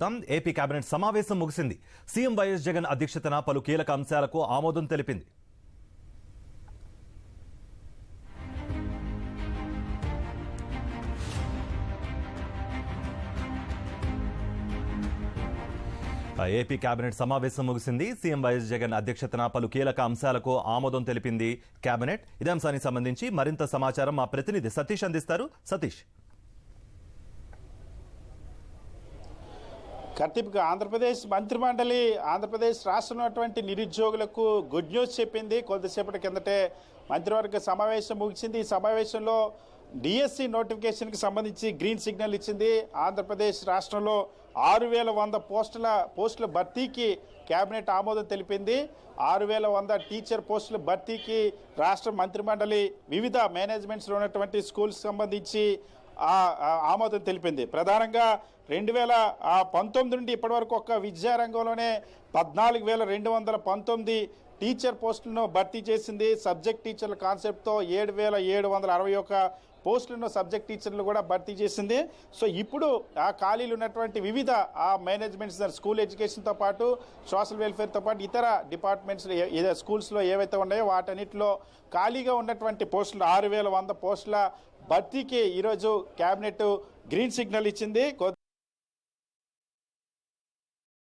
చూద్దాం. AP cabinet సమావేశం ముగిసింది. సీఎం వైఎస్ జగన్ అధ్యక్షతన పలు కీలక అంశాలకు ఆమోదం తెలిపింది. ఏపీ కేబినెట్ సమావేశం ముగిసింది. సీఎం వైఎస్ జగన్ అధ్యక్షతన పలు కీలక అంశాలకు ఆమోదం తెలిపింది కేబినెట్. ఇదే అంశానికి సంబంధించి మరింత సమాచారం మా ప్రతినిధి సతీష్ అందిస్తారు. సతీష్. కర్తీపుగా ఆంధ్రప్రదేశ్ మంత్రిమండలి ఆంధ్రప్రదేశ్ రాష్ట్రంలో ఉన్నటువంటి నిరుద్యోగులకు గుడ్ న్యూస్ చెప్పింది. కొద్దిసేపటి కిందటే మంత్రివర్గ సమావేశం ముగిసింది. ఈ సమావేశంలో డిఎస్సి నోటిఫికేషన్కి సంబంధించి గ్రీన్ సిగ్నల్ ఇచ్చింది. ఆంధ్రప్రదేశ్ రాష్ట్రంలో ఆరు వేల వంద పోస్టుల పోస్టుల భర్తీకి కేబినెట్ ఆమోదం తెలిపింది. ఆరు వేల వంద టీచర్ పోస్టుల భర్తీకి రాష్ట్ర మంత్రిమండలి వివిధ మేనేజ్మెంట్స్లో ఉన్నటువంటి స్కూల్స్ సంబంధించి ఆమోదం తెలిపింది. ప్రధానంగా రెండు వేల పంతొమ్మిది నుండి ఇప్పటివరకు ఒక్క విద్యారంగంలోనే పద్నాలుగు వేల రెండు వందల పంతొమ్మిది టీచర్ పోస్టులను భర్తీ చేసింది. సబ్జెక్ట్ టీచర్ల కాన్సెప్ట్తో ఏడు వేల ఏడు వందల అరవై ఒక్క పోస్టులను సబ్జెక్ట్ టీచర్లు కూడా భర్తీ చేసింది. సో ఇప్పుడు ఆ ఖాళీలు ఉన్నటువంటి వివిధ ఆ మేనేజ్మెంట్స్ స్కూల్ ఎడ్యుకేషన్తో పాటు సోషల్ వెల్ఫేర్తో పాటు ఇతర డిపార్ట్మెంట్స్ స్కూల్స్లో ఏవైతే ఉన్నాయో వాటన్నిటిలో ఖాళీగా ఉన్నటువంటి పోస్టులు ఆరు వేల వంద పోస్టుల భర్తీకి ఈరోజు కేబినెట్ గ్రీన్ సిగ్నల్ ఇచ్చింది.